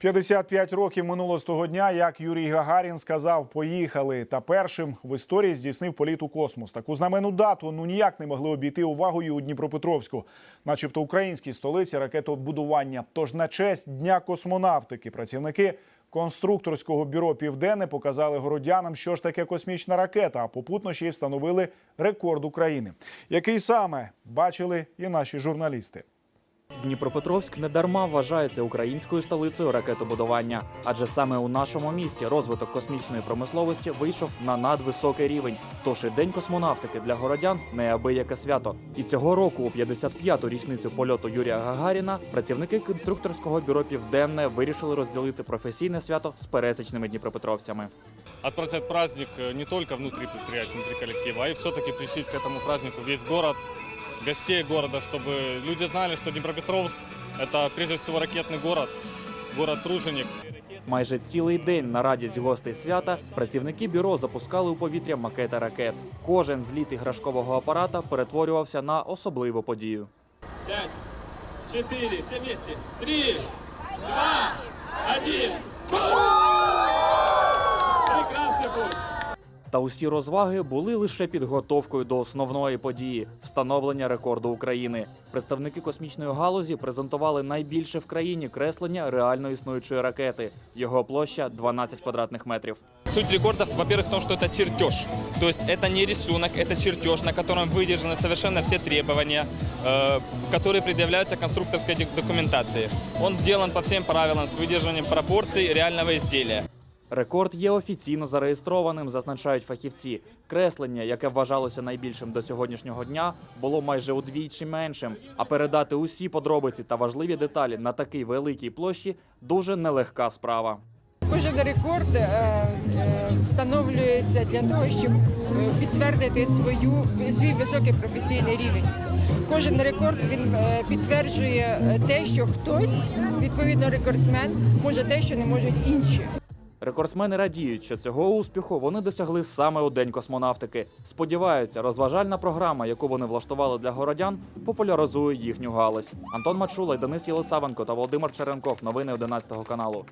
55 років минуло з того дня, як Юрій Гагарін сказав «Поїхали» та першим в історії здійснив політ у космос. Таку знамену дату ну ніяк не могли обійти увагою у Дніпропетровську, начебто українській столиці ракетобудування. Тож на честь дня космонавтики працівники конструкторського бюро Південне показали городянам, що ж таке космічна ракета, а попутно ще й встановили рекорд України, який саме бачили і наші журналісти. Дніпропетровськ недарма вважається українською столицею ракетобудування, адже саме у нашому місті розвиток космічної промисловості вийшов на надвисокий рівень. Тож і день космонавтики для городян неабияке свято. І цього року, у 55-ту річницю польоту Юрія Гагаріна, працівники конструкторського бюро Південне вирішили розділити професійне свято з пересічними дніпропетровцями. отпраздновать праздник э, не только внутри предприятия, внутри коллектива, а и все-таки пришить к этому празднику весь город, гостей города, чтобы люди знали, что Днепропетровск – это прежде всего ракетный город, город-труженик. Майже цілий день на радість гостей свята працівники бюро запускали у повітря макети ракет. Кожен зліт іграшкового апарата перетворювався на особливу подію. пять, четыре, все вместе, три, два, один. Та усі розваги були лише підготовкою до основної події встановлення рекорду України. Представники космічної галузі презентували найбільше в країні креслення реально існуючої ракети. Його площа 12 квадратних метрів. Суть рекордов, во-первых, в том, что это чертеж. То есть это не рисунок, это чертеж, на котором выдержаны совершенно все требования, э, которые предъявляются конструкторской док- документации. Он сделан по всем правилам с выдержанием пропорций реального изделия. Рекорд є офіційно зареєстрованим, зазначають фахівці. Креслення, яке вважалося найбільшим до сьогоднішнього дня, було майже удвічі меншим. А передати усі подробиці та важливі деталі на такій великій площі дуже нелегка справа. Кожен рекорд е, е, встановлюється для того, щоб підтвердити свою свій високий професійний рівень. Кожен рекорд він е, підтверджує те, що хтось, відповідно рекордсмен, може те, що не можуть інші. Рекордсмени радіють, що цього успіху вони досягли саме у день космонавтики. Сподіваються, розважальна програма, яку вони влаштували для городян, популяризує їхню галузь. Антон Мачула, Денис Єлисавенко та Володимир Черенков. Новини 11 каналу.